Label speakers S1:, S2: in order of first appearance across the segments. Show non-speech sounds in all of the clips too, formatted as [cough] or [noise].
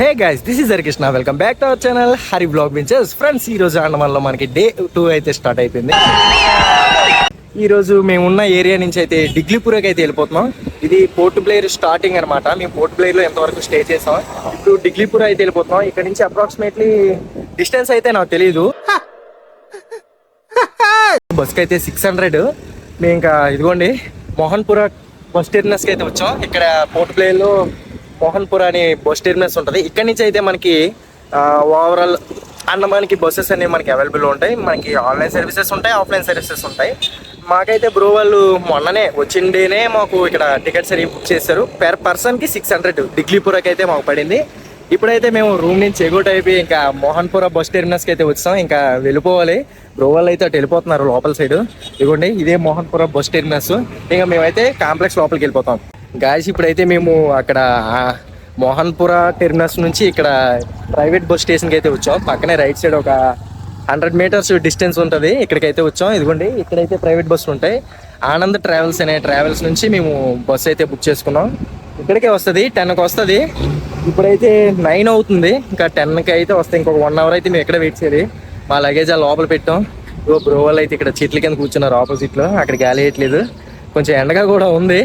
S1: Hey guys this is Harikrishna welcome back to our channel Hari blog వించెస్ friends ఈ రోజు అండమాన్లో మనకి day two అయితే start అయిపోయింది. ఈ రోజు మేము ఉన్న ఏరియా నుంచి అయితే డిగ్లీపురకి అయితే వెళ్ళిపోతున్నాం. ఇది పోర్ట్ ప్లేయర్ స్టార్టింగ్ అనమాట మేము పోర్ట్ ప్లేయర్లో ఎంతవరకు స్టే చేసాం. ఇప్పుడు డిగ్లీపుర అయితే వెళ్ళిపోతున్నాం. ఇక్కడ నుంచి అప్రాక్సిమేట్లీ డిస్టెన్స్ అయితే నాకు తెలియదు బస్కి అయితే సిక్స్ హండ్రెడ్ మేము ఇంకా ఇదిగోండి మోహన్పుర బస్ టెర్మినస్కి అయితే వచ్చాం. ఇక్కడ పోర్ట్ ప్లేయర్లో మోహన్పూర్ అని బస్ టెర్మినల్స్ ఉంటుంది. ఇక్కడ నుంచి అయితే మనకి ఓవరాల్ అన్నమానికి బస్సెస్ అనేవి మనకి అవైలబుల్ ఉంటాయి. మనకి ఆన్లైన్ సర్వీసెస్ ఉంటాయి ఆఫ్లైన్ సర్వీసెస్ ఉంటాయి. మాకైతే బ్రో వాళ్ళు మొన్ననే వచ్చిన డేనే మాకు ఇక్కడ టికెట్స్ అనేవి బుక్ చేశారు. పెర్ పర్సన్కి సిక్స్ హండ్రెడ్ డిగ్లీపురకి అయితే మాకు పడింది. ఇప్పుడైతే మేము రూమ్ నుంచి ఎగోట్ అయిపోయి ఇంకా మోహన్పుర బస్ టెర్మినస్కి అయితే వచ్చాం. ఇంకా వెళ్ళిపోవాలి. బ్రో వాళ్ళు అయితే అటు వెళ్ళిపోతున్నారు లోపల సైడ్ ఇదిగోండి ఇదే మోహన్పుర బస్ టెర్మినస్. ఇంకా మేమైతే కాంప్లెక్స్ లోపలికి వెళ్ళిపోతాం. గాయస్ ఇప్పుడైతే మేము అక్కడ మోహన్పుర టెర్మినస్ నుంచి ఇక్కడ ప్రైవేట్ బస్ స్టేషన్కి అయితే వచ్చాం. పక్కనే రైట్ సైడ్ ఒక హండ్రెడ్ మీటర్స్ డిస్టెన్స్ ఉంటుంది. ఇక్కడికైతే వచ్చాం. ఇదిగోండి ఇక్కడైతే ప్రైవేట్ బస్సులు ఉంటాయి. ఆనంద్ ట్రావెల్స్ అనే ట్రావెల్స్ నుంచి మేము బస్సు అయితే బుక్ చేసుకున్నాం. ఇక్కడికే వస్తుంది టెన్కి వస్తుంది. ఇప్పుడైతే నైన్ అవుతుంది. ఇంకా టెన్కి అయితే వస్తాయి ఇంకొక వన్ అవర్ అయితే మేము ఎక్కడ వెయిట్ చేయాలి మా లగేజ్ ఆ లోపల పెట్టాం. ఇగో బ్రో వాళ్ళు అయితే ఇక్కడ చెట్ల కింద కూర్చున్నారు ఆపోజిట్లో. అక్కడ గాలి వేయట్లేదు. కొంచెం ఎండగా కూడా ఉంది.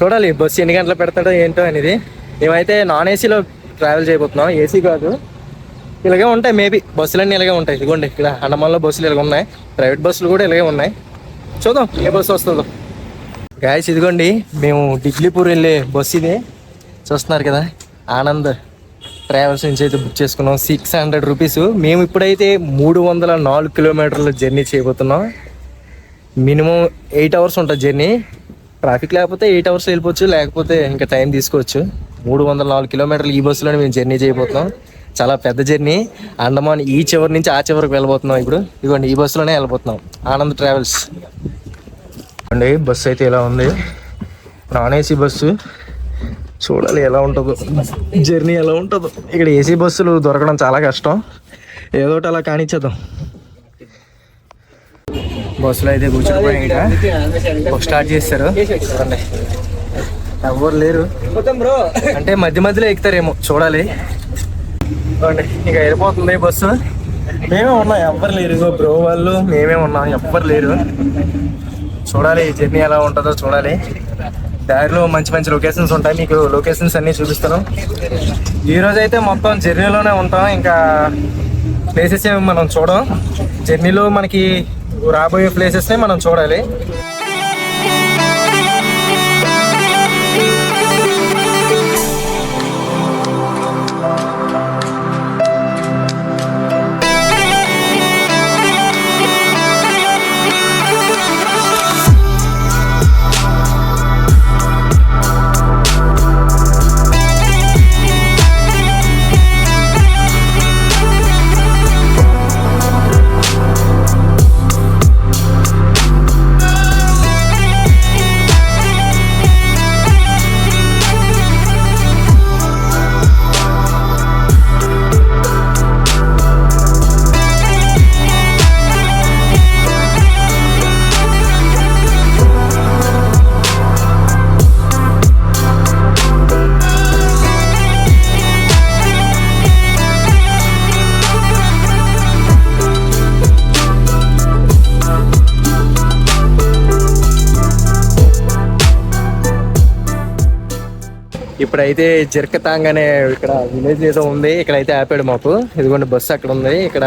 S1: చూడాలి బస్సు ఎన్ని గంటలు పెడతాడో ఏంటో అనేది. మేమైతే నాన్ ఏసీలో ట్రావెల్ చేయబోతున్నాం. ఏసీ కాదు. ఇలాగే ఉంటాయి మేబీ బస్సులన్నీ ఇలాగే ఉంటాయి. ఇదిగోండి ఇక్కడ అండమాన్లో బస్సులు ఇలాగ ఉన్నాయి. ప్రైవేట్ బస్సులు కూడా ఇలాగే ఉన్నాయి. చూద్దాం ఏ బస్సు వస్తుందో. గాయస్ ఇదిగోండి మేము డిగ్లీపూర్ వెళ్ళే బస్సు ఇది. చూస్తున్నారు కదా ఆనంద్ ట్రావెల్స్ నుంచి అయితే బుక్ చేసుకున్నాం. Six hundred rupees. మేము ఇప్పుడైతే మూడు వందల నాలుగు కిలోమీటర్ల జర్నీ చేయబోతున్నాం. మినిమం ఎయిట్ అవర్స్ ఉంటుంది జర్నీ. ట్రాఫిక్ లేకపోతే ఎయిట్ అవర్స్ వెళ్ళిపోవచ్చు లేకపోతే ఇంకా టైం తీసుకోవచ్చు. మూడు వందల నాలుగు కిలోమీటర్లు ఈ బస్సులోనే మేము జర్నీ చేయబోతున్నాం. చాలా పెద్ద జర్నీ. అండమాన్ ఈ చివరి నుంచి ఆ చివరికి వెళ్ళబోతున్నాం ఇప్పుడు. ఇదిగోండి ఈ బస్సులోనే వెళ్ళబోతున్నాం. ఆనంద్ ట్రావెల్స్. అండి బస్సు అయితే ఇలా ఉంది. Non AC bus. చూడాలి ఎలా ఉంటుందో. జర్నీ ఎలా ఉంటుందో. ఇక్కడ ఏసీ బస్సులు దొరకడం చాలా కష్టం. ఏదో ఒకటి అలా కానిచ్చేద్దాం. బస్సులో అయితే కూర్చోపోయాం ఇక్కడ ఒక స్టార్ట్ చేస్తారు. చూడండి. ఎవరు లేరు. అంటే మధ్య మధ్యలో ఎక్కుతారేమో చూడాలి. చూడండి ఇక వెళ్ళిపోతుంది బస్సు. మేమే ఉన్నాం ఎవ్వరు లేరు. ఇగో బ్రో వాళ్ళు మేమే ఉన్నాం ఎవ్వరు లేరు. చూడాలి ఈ జర్నీ ఎలా ఉంటుందో చూడాలి. దారిలో మంచి మంచి లొకేషన్స్ ఉంటాయి. మీకు లొకేషన్స్ అన్నీ చూపిస్తాను. ఈ అయితే మొత్తం జర్నీలోనే ఉంటాం. ఇంకా ప్లేసెస్ ఏమి మనం చూడం. జర్నీలో మనకి రాబోయే ప్లేసెస్ని మనం చూడాలి. ఇప్పుడైతే జిర్కతాంగ్ అనే ఇక్కడ విలేజ్ ఏదో ఉంది. ఇక్కడైతే ఆపాడు మాకు. ఇదిగోండి బస్సు అక్కడ ఉంది. ఇక్కడ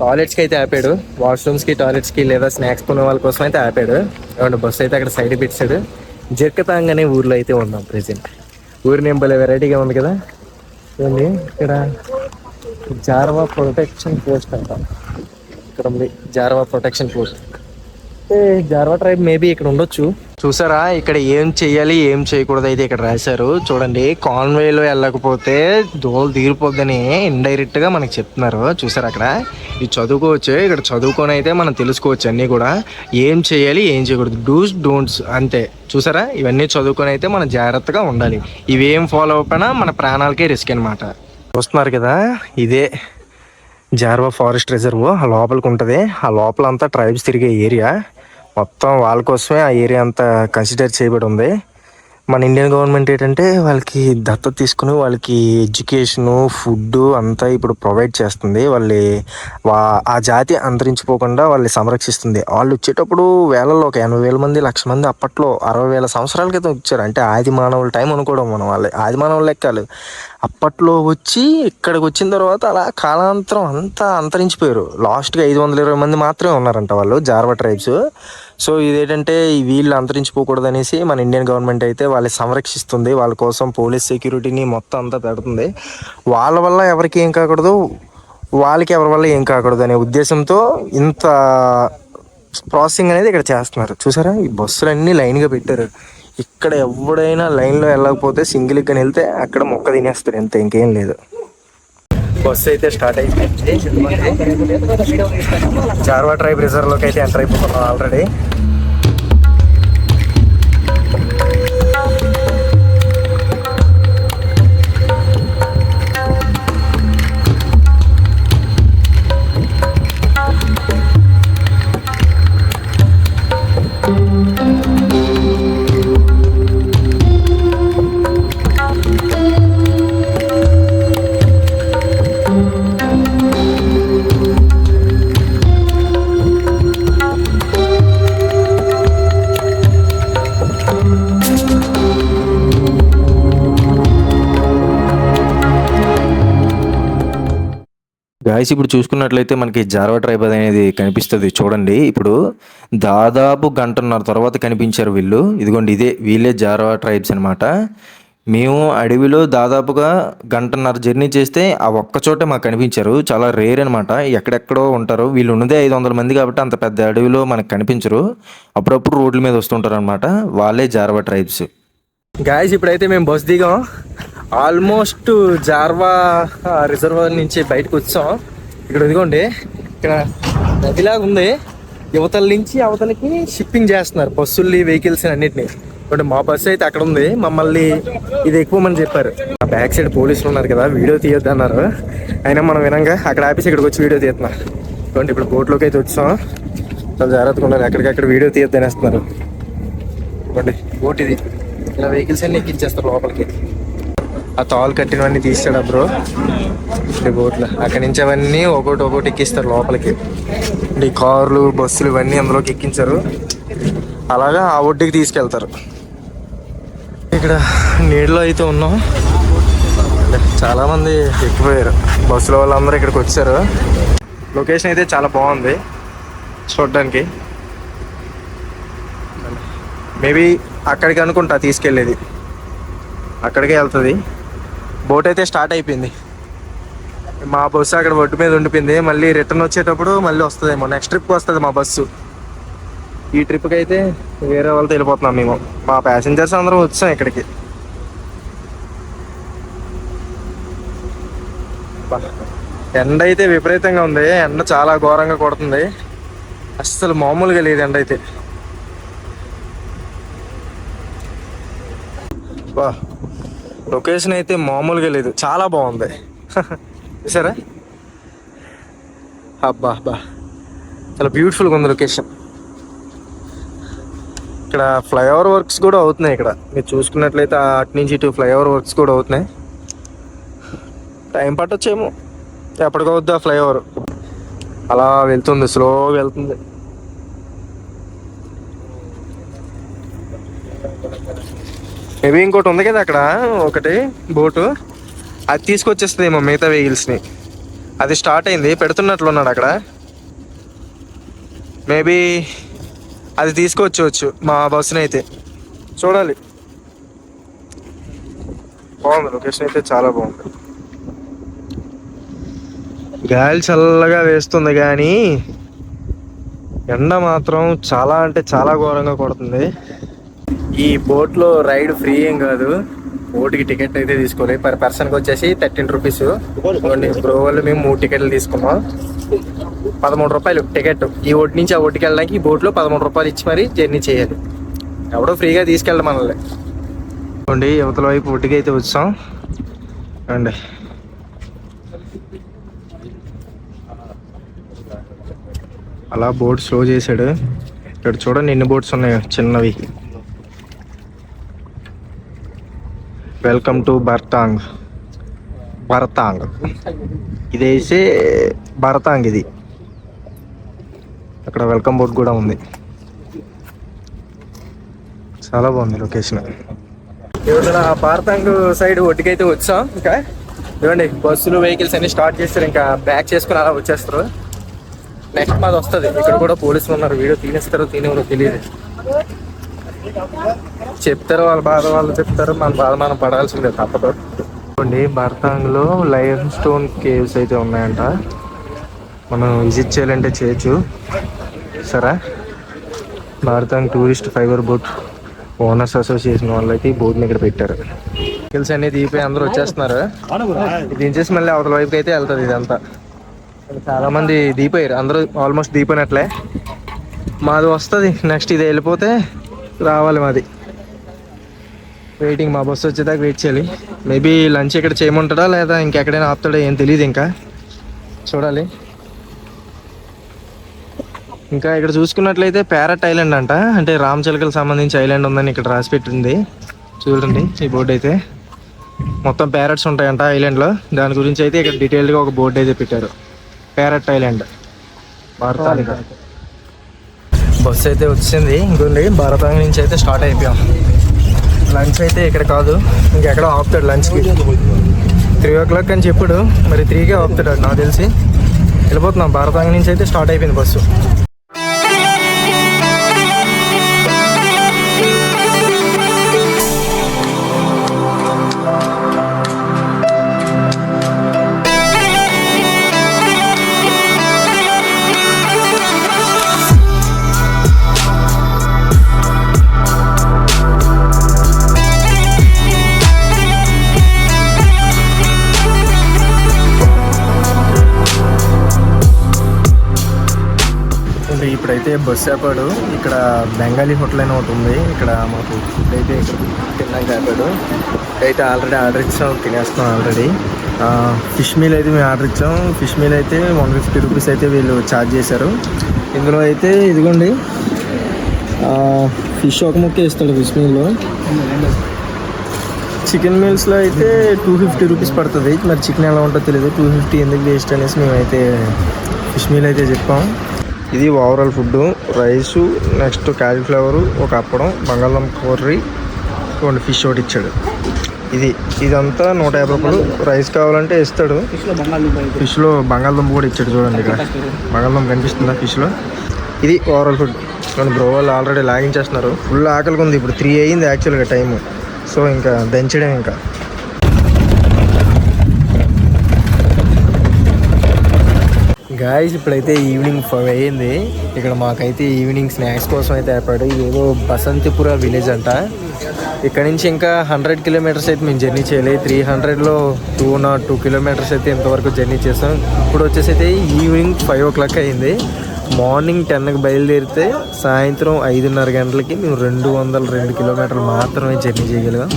S1: టాయిలెట్స్కి అయితే ఆపాడు. వాష్రూమ్స్కి టాయిలెట్స్కి లేదా స్నాక్స్ కొనే వాళ్ళ కోసం అయితే ఆపాడు. ఇదిగోండి బస్సు అయితే అక్కడ సైడ్ పెట్టాడు. జిర్కతాంగ్ అనే ఊర్లో అయితే ఉన్నాం ప్రెసెంట్ ఊరి నేమ్ భలే వెరైటీగా ఉంది కదా. ఏంటి ఇక్కడ జార్వా ప్రొటెక్షన్ పోస్ట్ అంట. ఇక్కడ ఉంది జార్వా ప్రొటెక్షన్ పోస్ట్ అయితే జార్వా ట్రైబ్ మేబీ ఇక్కడ ఉండొచ్చు. చూసారా? ఇక్కడ ఏం చేయాలి ఏం చేయకూడదు అయితే ఇక్కడ రాశారు. చూడండి కాన్వేలో వెళ్ళకపోతే దోలు తీరిపోద్దని ఇండైరెక్ట్గా మనకి చెప్తున్నారు. చూసారు అక్కడ? ఇది చదువుకోవచ్చు ఇక్కడ చదువుకొని అయితే మనం తెలుసుకోవచ్చు అన్నీ కూడా. ఏం చేయాలి ఏం చేయకూడదు. డూస్ డోంట్స్ అంతే. చూసారా? ఇవన్నీ చదువుకొని అయితే మనం జాగ్రత్తగా ఉండాలి. ఇవేం ఫాలో అవ్వకపోయినా మన ప్రాణాలకే రిస్క్ అనమాట చూస్తున్నారు కదా? ఇదే జార్వా ఫారెస్ట్ రిజర్వ్ ఆ లోపలికి ఉంటుంది. ఆ లోపల అంతా ట్రైబ్స్ తిరిగే ఏరియా మొత్తం వాళ్ళ కోసమే ఆ ఏరియా అంతా కన్సిడర్ చేయబడి ఉంది. మన ఇండియన్ గవర్నమెంట్ ఏంటంటే వాళ్ళకి దత్తత తీసుకుని వాళ్ళకి ఎడ్యుకేషను ఫుడ్ అంతా ఇప్పుడు ప్రొవైడ్ చేస్తుంది. వాళ్ళ వా ఆ జాతి అంతరించిపోకుండా వాళ్ళని సంరక్షిస్తుంది. వాళ్ళు వచ్చేటప్పుడు వేలలో ఒక ఎనభై వేల మంది లక్ష మంది అప్పట్లో అరవై వేల సంవత్సరాల క్రితం వచ్చారు అంటే ఆది మానవుల టైం అనుకోవడం మనం వాళ్ళు ఆది మానవుల లెక్కలు. అప్పట్లో వచ్చి ఇక్కడికి వచ్చిన తర్వాత అలా కాలాంతరం అంతా అంతరించిపోయారు. లాస్ట్గా ఐదు వందల ఇరవై మంది మాత్రమే ఉన్నారంట వాళ్ళు జార్వా ట్రైబ్స్ సో ఇదేంటంటే ఈ వీళ్ళు అంతరించిపోకూడదు అనేసి మన ఇండియన్ గవర్నమెంట్ అయితే వాళ్ళని సంరక్షిస్తుంది వాళ్ళ కోసం పోలీస్ సెక్యూరిటీని మొత్తం అంతా పెడుతుంది. వాళ్ళ వల్ల ఎవరికి ఏం కాకూడదు వాళ్ళకి ఎవరి వల్ల ఏం కాకూడదు అనే ఉద్దేశంతో ఇంత ప్రాసెసింగ్ అనేది ఇక్కడ చేస్తున్నారు. చూసారా? ఈ బస్సులన్నీ లైన్గా పెట్టారు. ఇక్కడ ఎవడైనా లైన్లో వెళ్ళకపోతే సింగిల్గా వెళ్తే అక్కడ మొక్క తినేస్తారు. అంతే ఇంకేం లేదు. బస్సు అయితే స్టార్ట్ అయిపోయింది చార్వా ట్రైబ్ రిజర్వ్లోకి అయితే ఎంటర్ అయిపోతున్నాం ఆల్రెడీ. గాయస్ ఇప్పుడు చూసుకున్నట్లయితే మనకి జార్వా ట్రైబ్ అనేది కనిపిస్తుంది చూడండి. ఇప్పుడు దాదాపు గంటన్నర తర్వాత కనిపించారు వీళ్ళు. ఇదిగోండి ఇదే వీళ్ళే జార్వా ట్రైబ్స్ అనమాట మేము అడవిలో దాదాపుగా గంటన్నర జర్నీ చేస్తే ఆ ఒక్క చోటే మాకు కనిపించారు. చాలా రేర్ అనమాట ఎక్కడెక్కడో ఉంటారు. వీళ్ళు ఉన్నదే ఐదు వందల మంది కాబట్టి అంత పెద్ద అడవిలో మనకు కనిపించరు. అప్పుడప్పుడు రోడ్ల మీద వస్తుంటారు అనమాట వాళ్ళే జార్వా ట్రైబ్స్. గాయస్ ఇప్పుడైతే మేము బస్ దిగాం. ఆల్మోస్ట్ జార్వా రిజర్వర్ నుంచి బయటకు వచ్చాం. ఇక్కడ ఇదిగోండి ఇక్కడ నదిలాగా ఉంది. యువతల నుంచి అవతలకి షిప్పింగ్ చేస్తున్నారు. బస్సుల్ని వెహికల్స్ అన్నిటిని. ఇప్పుడు మా బస్సు అయితే అక్కడ ఉంది. మమ్మల్ని ఇది ఎక్కువమని చెప్పారు. ఆ బ్యాక్ సైడ్ పోలీసులు ఉన్నారు కదా వీడియో తీయొద్దు అన్నారు. అయినా మనం వినంగా అక్కడ ఆపేసి ఇక్కడికి వచ్చి వీడియో తీస్తున్నా ఇదిగోండి ఇప్పుడు బోట్లోకి అయితే వచ్చాం. చాలా జాగ్రత్తగా ఉన్నారు ఎక్కడికక్కడ వీడియో తీయొద్దు అనేస్తున్నారు. ఇదిగోండి బోట్ ఇది. ఇలా వెహికల్స్ అన్ని ఎక్కించేస్తారు లోపలికి. ఆ తాల్ కట్టినవన్నీ తీస్తాడు బ్రో? ఇప్పుడు బోట్లు. అక్కడి నుంచి అవన్నీ ఒకటి ఒకటి ఎక్కిస్తారు లోపలికి. ఈ కార్లు బస్సులు ఇవన్నీ అందులోకి ఎక్కించారు. అలాగా ఆ ఒడ్డుకి తీసుకెళ్తారు. ఇక్కడ నీళ్ళలో అయితే ఉన్నాం. చాలామంది ఎక్కిపోయారు. బస్సులో వాళ్ళందరూ ఇక్కడికి వచ్చారు. లొకేషన్ అయితే చాలా బాగుంది. చూడడానికి. మేబీ అక్కడికి అనుకుంటా తీసుకెళ్ళేది. అక్కడికే వెళ్తుంది. బోట్ అయితే స్టార్ట్ అయిపోయింది. మా బస్సు అక్కడ ఒడ్డు మీద ఉండిపోయింది. మళ్ళీ రిటర్న్ వచ్చేటప్పుడు మళ్ళీ వస్తుందేమో. నెక్స్ట్ ట్రిప్కి వస్తుంది మా బస్సు. ఈ ట్రిప్కి అయితే వేరే వాళ్ళతో వెళ్ళిపోతున్నాం మేము. మా ప్యాసింజర్స్ అందరం వచ్చాం ఇక్కడికి. ఎండ అయితే విపరీతంగా ఉంది. ఎండ చాలా ఘోరంగా కొడుతుంది. అస్సలు మామూలుగా లేదు ఎండ అయితే. బా లొకేషన్ అయితే మామూలుగా లేదు. చాలా బాగుంది. [laughs] సరే అబ్బా అబ్బా. చాలా బ్యూటిఫుల్గా ఉంది లొకేషన్ ఇక్కడ ఫ్లైఓవర్ వర్క్స్ కూడా అవుతున్నాయి ఇక్కడ. మీరు చూసుకున్నట్లయితే అటు నుంచి ఇటు ఫ్లైఓవర్ వర్క్స్ కూడా అవుతున్నాయి. టైం పట్టొచ్చేమో. ఎప్పటికవుద్ది ఆ ఫ్లైఓవర్ అలా వెళ్తుంది స్లోగా వెళ్తుంది. మేబీ ఇంకోటి ఉంది కదా అక్కడ ఒకటి బోటు. అది తీసుకొచ్చేస్తుందేమో మిగతా వెహికల్స్ని. అది స్టార్ట్ అయింది పెడుతున్నట్లున్నాడు అక్కడ. మేబీ అది తీసుకొచ్చవచ్చు మా బస్సుని అయితే చూడాలి. బాగుంది లొకేషన్ అయితే చాలా బాగుంది. గాలి చల్లగా వేస్తుంది కానీ ఎండ మాత్రం చాలా అంటే చాలా ఘోరంగా కొడుతుంది. ఈ బోట్లో రైడ్ ఫ్రీ ఏం కాదు. బోట్కి టికెట్ అయితే తీసుకోవాలి. పర్ పర్సన్కి వచ్చేసి థర్టీన్ రూపీస్. బ్రో వాళ్ళు మేము మూడు టికెట్లు తీసుకున్నాం. పదమూడు రూపాయలు టికెట్. ఈ ఒడ్డు నుంచి ఆ ఒడ్డుకి వెళ్ళడానికి ఈ బోట్లో పదమూడు రూపాయలు ఇచ్చి మరి జర్నీ చేయాలి. ఎవడో ఫ్రీగా తీసుకెళ్ళి మనల్ని. అండి యువతల వైపు ఒడ్డుకి అయితే వచ్చాం. అండి అలా బోట్ స్లో చేశాడు. ఇక్కడ చూడండి ఎన్ని బోట్స్ ఉన్నాయో. చిన్నవి. వెల్కమ్ టు భర్తాంగ్ భరతాంగ్ ఇదేసి భరతాంగ్ ఇది. అక్కడ వెల్కమ్ బోర్డ్ కూడా ఉంది. చాలా బాగుంది లొకేషన్ ఇక్కడ భారతాంగ్ సైడ్ ఒడ్డుకైతే వచ్చాం? ఇంకా? చూడండి బస్సులు వెహికల్స్ అన్ని స్టార్ట్ చేస్తారు. ఇంకా బ్యాక్ చేసుకుని అలా వచ్చేస్తారు. నెక్స్ట్ మాది వస్తుంది. ఇక్కడ కూడా పోలీసులు ఉన్నారు. వీడియో తీనేస్తారో తీనేవరో తెలియదు. చెప్తారు వాళ్ళ బాధ వాళ్ళు చెప్తారు మన బాధ మనం పడాల్సిందే తప్పదు. చూడండి బర్తాంగ్లో లైమ్ స్టోన్ కేవ్స్ అయితే ఉన్నాయంట. మనం విజిట్ చేయాలంటే చేయొచ్చు. సరే? Baratang tourist fibre boat owners association వాళ్ళు అయితే ఈ బోట్ని ఇక్కడ పెట్టారు. వెహికల్స్ అన్ని దిగిపోయి అందరూ వచ్చేస్తున్నారు. ఇది దించేసి మళ్ళీ అవతల వైపుకి అయితే వెళ్తుంది ఇదంతా. చాలా మంది దిగిపోయారు. అందరూ ఆల్మోస్ట్ దిగిపోయినట్లే. మాది వస్తుంది. నెక్స్ట్ ఇది వెళ్ళిపోతే రావాలి మాది. వెయిటింగ్ మా బస్సు వచ్చేదాకా వెయిట్ చేయాలి. మేబీ లంచ్ ఇక్కడ చేయమంటాడా లేదా ఇంకెక్కడైనా ఆపుతాడా ఏం తెలియదు ఇంకా. చూడాలి. ఇంకా ఇక్కడ చూసుకున్నట్లయితే ప్యారట్ ఐలాండ్ అంట. అంటే రామచిలకలకు సంబంధించి ఐలాండ్ ఉందని ఇక్కడ రాసి పెట్టింది. చూడండి ఈ బోర్డు అయితే. మొత్తం ప్యారట్స్ ఉంటాయంట ఐలాండ్లో దాని గురించి అయితే ఇక్కడ డీటెయిల్గా ఒక బోర్డు అయితే పెట్టారు. ప్యారట్ ఐలాండ్ భారతాంగ బస్సు అయితే వచ్చింది. ఇంకోండి భారతాంగ నుంచి అయితే స్టార్ట్ అయిపోయాం. లంచ్ అయితే ఇక్కడ కాదు. ఇంకెక్కడ ఆపుతాడు లంచ్కి. త్రీ ఓ క్లాక్ అని చెప్పుడు. మరి త్రీకే ఆపుతాడు నాకు తెలిసి. వెళ్ళిపోతున్నాం. భారతాంగ నుంచి అయితే స్టార్ట్ అయిపోయింది బస్సు. ఇప్పుడైతే బస్ ఆపాడు ఇక్కడ బెంగాలీ హోటల్ అని ఒకటి ఉంది. ఇక్కడ మాకు ఫుడ్ అయితే ఇక్కడ తిన్నాక ఆపాడు అయితే ఆల్రెడీ ఆర్డర్ ఇచ్చాం తినేస్తాం ఆల్రెడీ. ఫిష్ మీల్ అయితే మేము ఆర్డర్ ఇచ్చాం. ఫిష్ మీల్ అయితే వన్ ఫిఫ్టీ రూపీస్ అయితే వీళ్ళు ఛార్జ్ చేశారు. ఇందులో అయితే ఇదిగోండి ఫిష్ ఒక ముక్క ఇస్తాడు ఫిష్ మీల్లో. చికెన్ మీల్స్లో అయితే టూ ఫిఫ్టీ రూపీస్ పడుతుంది. మరి చికెన్ ఎలా ఉంటుందో తెలియదు టూ ఫిఫ్టీ ఎందుకు వేస్ట్ అనేసి మేమైతే ఫిష్ మీల్ అయితే చెప్పాం. ఇది overall food rice next cauliflower ఒక అప్పడం బంగాళదుంప కర్రీ రెండు ఫిష్ ఒకటి ఇచ్చాడు. ఇది ఇదంతా నూట యాభై రూపాయలు. రైస్ కావాలంటే ఇస్తాడు. ఫిష్లో బంగాళదుంప కూడా ఇచ్చాడు చూడండి ఇక్కడ. బంగాళదుంప కనిపిస్తుందా ఫిష్లో? ఇది ఓవరాల్ ఫుడ్. కానీ బ్రో వాళ్ళు ఆల్రెడీ లాగించేస్తున్నారు. ఫుల్ ఆకలిగా ఉంది. ఇప్పుడు త్రీ అయ్యింది యాక్చువల్గా టైము. సో ఇంకా దంచడం ఇంకా. గాయస్ ఇప్పుడైతే ఈవినింగ్ ఫైవ్ అయ్యింది. ఇక్కడ మాకైతే ఈవినింగ్ స్నాక్స్ కోసం అయితే ఏర్పాటు. ఏదో బసంతిపుర విలేజ్ అంట. ఇక్కడ నుంచి ఇంకా హండ్రెడ్ కిలోమీటర్స్ అయితే మేము జర్నీ చేయలేదు. త్రీ హండ్రెడ్లో టూ నాట్ టూ కిలోమీటర్స్ అయితే ఇంతవరకు జర్నీ చేసాం. ఇప్పుడు వచ్చేసి అయితే ఈవినింగ్ ఫైవ్ ఓ క్లాక్ అయింది మార్నింగ్ టెన్కి బయలుదేరితే సాయంత్రం ఐదున్నర గంటలకి మేము రెండు వందల రెండు కిలోమీటర్లు మాత్రమే జర్నీ చేయగలిగాం.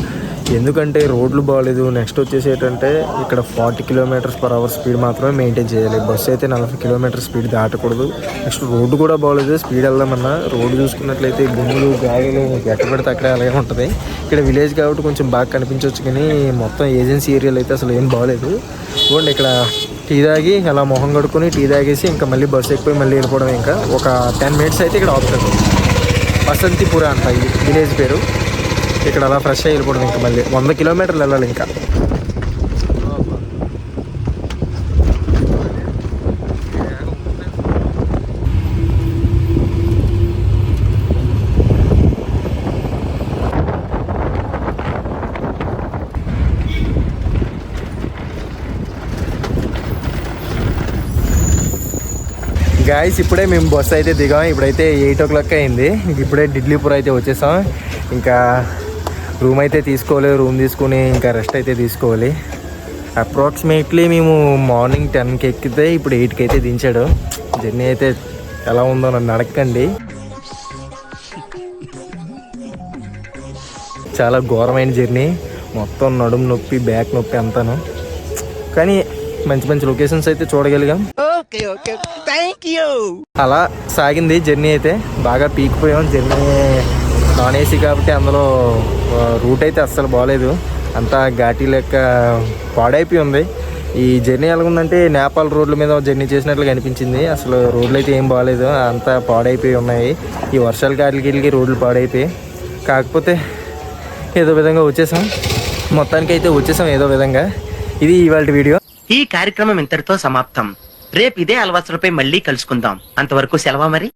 S1: ఎందుకంటే రోడ్లు బాగాలేదు నెక్స్ట్ వచ్చేసి ఏంటంటే ఇక్కడ forty kilometres per hour speed మాత్రమే మెయింటైన్ చేయాలి. బస్సు అయితే నలభై కిలోమీటర్ స్పీడ్ దాటకూడదు. నెక్స్ట్ రోడ్డు కూడా బాగాలేదు స్పీడ్ వెళ్దామన్నా రోడ్డు చూసుకున్నట్లయితే గుమ్ములు గాయలు ఎక్కడ పడితే అక్కడే అలాగే ఉంటుంది. ఇక్కడ విలేజ్ కాబట్టి కొంచెం బాగా కనిపించవచ్చు కానీ మొత్తం ఏజెన్సీ ఏరియాలో అయితే అసలు ఏం బాగాలేదు చూడండి ఇక్కడ టీ తాగి అలా మొహం కడుక్కొని టీ తాగేసి ఇంకా మళ్ళీ బస్సు ఎక్కిపోయి మళ్ళీ వెళ్ళిపోవడం ఇంకా. ఒక టెన్ మినిట్స్ అయితే ఇక్కడ ఆపుతారు. వసంతిపుర అంట విలేజ్ పేరు. ఇక్కడ అలా ఫ్రెష్ అయ్యి వెళ్ళిపోవడం ఇంకా మళ్ళీ. వంద కిలోమీటర్లు వెళ్ళాలి ఇంకా. గాయస్ ఇప్పుడే మేము బస్సు అయితే దిగాం. ఇప్పుడైతే ఎయిట్ ఓ క్లాక్ అయింది. ఇంక ఇప్పుడే డిడ్లీపూర్ అయితే వచ్చేసాం. ఇంకా రూమ్ అయితే తీసుకోవాలి రూమ్ తీసుకుని ఇంకా రెస్ట్ అయితే తీసుకోవాలి. అప్రాక్సిమేట్లీ మేము మార్నింగ్ టెన్కి ఎక్కితే ఇప్పుడు ఎయిట్కి అయితే దించాడు. జర్నీ అయితే ఎలా ఉందో నన్ను అడగండి. చాలా ఘోరమైన జర్నీ మొత్తం నడుము నొప్పి బ్యాక్ నొప్పి అంతాను. కానీ మంచి మంచి లొకేషన్స్ అయితే చూడగలిగాం. అలా సాగింది జర్నీ అయితే. బాగా పీక్ పోయాం జర్నీ నాన్ ఏసీ కాబట్టి అందులో రూట్ అయితే అస్సలు బాగాలేదు అంతా ఘాటీ లెక్క పాడైపోయి ఉంది. ఈ జర్నీ ఎలాగుందంటే నేపాల్ రోడ్ల మీద జర్నీ చేసినట్లుగా కనిపించింది అసలు రోడ్లు అయితే ఏం బాగాలేదు అంతా పాడైపోయి ఉన్నాయి. ఈ వర్షాలు గాలికి రోడ్లు పాడైపోయి. కాకపోతే ఏదో విధంగా వచ్చేసాం. మొత్తానికి అయితే వచ్చేసాం ఏదో విధంగా. ఇది ఇవాళ వీడియో.
S2: ఈ కార్యక్రమం ఇంతటితో సమాప్తం. రేపు ఇదే అలవాసులపై మళ్ళీ కలుసుకుందాం. అంతవరకు సెలవా మరి?